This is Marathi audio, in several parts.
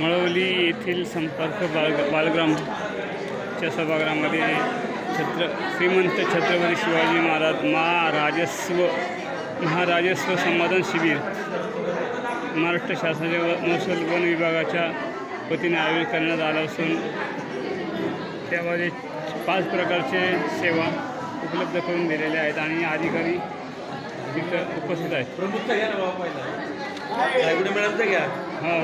मळवली येथील संपर्क बाल बालग्रामच्या सभागृहामध्ये छत्र श्रीमंत छत्रपती शिवाजी महाराज महाराजस्व महाराजस्व संवादन शिबिर महाराष्ट्र शासनाच्या व- महसूल वन विभागाच्या वतीने आयोजित करण्यात आलं असून त्यामध्ये पाच प्रकारचे सेवा उपलब्ध करून दिलेल्या आहेत आणि अधिकारी तिथं उपस्थित आहेत. हां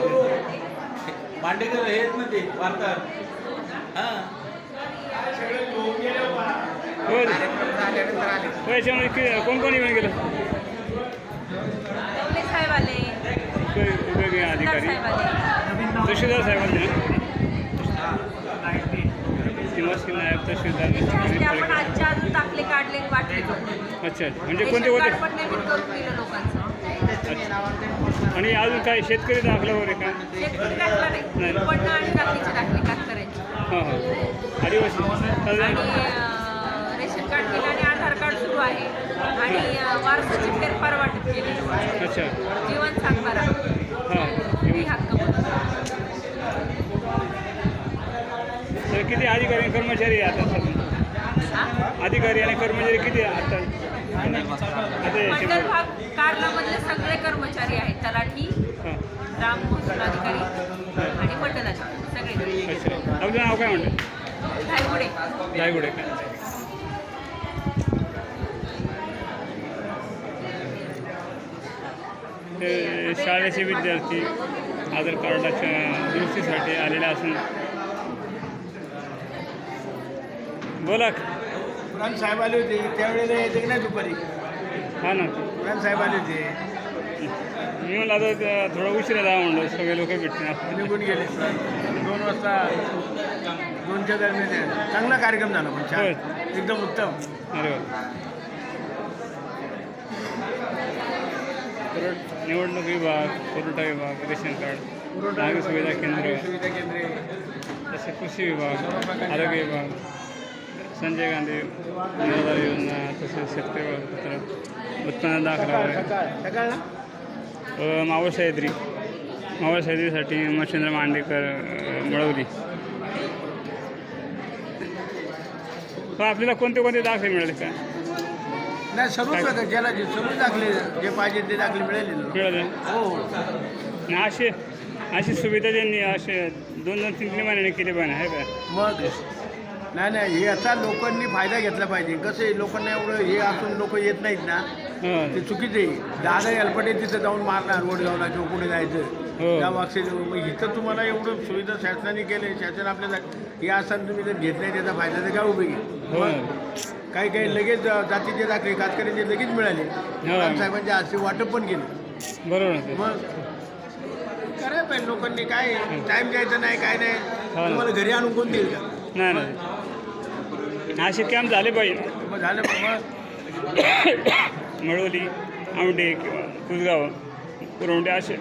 मांडेकर हेच ना ते वार्ताहर. हां. याच्यामध्ये कोण कोण येऊन गेलं? पोलीस साहेब आले. कोण वेगवेगळे अधिकारी. साहेब आले. तहसीलदार साहेबांनी निवासी नायब तहसीलदार आपण आजच्या अजून दाखले काढले वाटले अच्छा म्हणजे कोणते अच्छा. आणि अजून काय शेतकरी दाखला वगैरे काय? नाही. दाखले कातकऱ्यांचे हां हां. आदिवासी. रेशन कार्ड केलं आणि आधार कार्ड सुरू आहे. आणि अं, वारसाची फेरफार वाटप केली. अच्छा. जीवन सातबारा हां. ही हक्क म्हणून. तर किती अधिकारी आणि कर्मचारी आहे आता सध्या? हा? अधिकारी आणि कर्मचारी किती आहे आता? मंडल भाग कारणामधले सगळे कर्मचारी आहेत तलाठी ग्राम महसूल अधिकारी आणि सगळे. नाव काय धायगुडे. शाळेचे विद्यार्थी आधार कार्डाच्या दुरुस्तीसाठी आलेले असून बोला. पुराण साहेब आले होते त्यावेळेला यायचे की नाही दुपारी? हा ना. पुराण साहेब आले होते. मी म्हणलं आता ते थोडं उशिरा जा म्हणलं सगळे लोक भेटतील. निघून गेले. दोन वाजता दोनच्या दरम्यान आहे. चांगला कार्यक्रम झाला पण छान. एकदम उत्तम. अरे वा. निवडणूक विभाग पुरवठा विभाग रेशन कार्ड नागरी सुविधा केंद्र. सुविधा केंद्रे. तसे कृषी विभाग आरोग्य विभाग. संजय गांधी निराधार योजना तसेच शेतकरी ओळखपत्र उत्पन्न दाखला मावळ सह्याद्री. मावळ सह्याद्रीसाठी मच्छिंद्र मांडेकर मिळवली पण आपल्याला कोणते कोणते दाखले मिळाले काय नाही सर्व ज्याला जे सर्व दाखले जे पाहिजे ते दाखले मिळाले. मिळाले? हो. असे अशी सुविधा त्यांनी असे दोन दोन तीन तीन महिन्याने केली पाहिजे आहे काय मग नाही नाही हे आता लोकांनी फायदा घेतला पाहिजे. कसं आहे लोकांना एवढं हे असून लोक येत नाहीत ना. हां. ते चुकीचं दादा एलपटे तिथं जाऊन मारणार वडगावला किंवा कुठे हो. जायचं त्या मागचे मग इथं तुम्हाला एवढं सुविधा शासनाने केले शासन आपल्याला हे असताना तुम्ही जर घेत नाही त्याचा फायदा तर काय उपयोगी हो. काही काही लगेच जातीचे दाखले कातकऱ्यांचे लगेच मिळाले. साहेबांचे असे वाटप पण केले. बरोबर. मग करायला पाहिजे लोकांनी. काय टाईम द्यायचा नाही काय नाही. तुम्हाला घरी आणून कोण देईल का? नाही नाही. असे कॅम्प झाले पाहिजे मग झालं मग. मळवली औंढे किंवा कुसगाव कुरवंडे असे.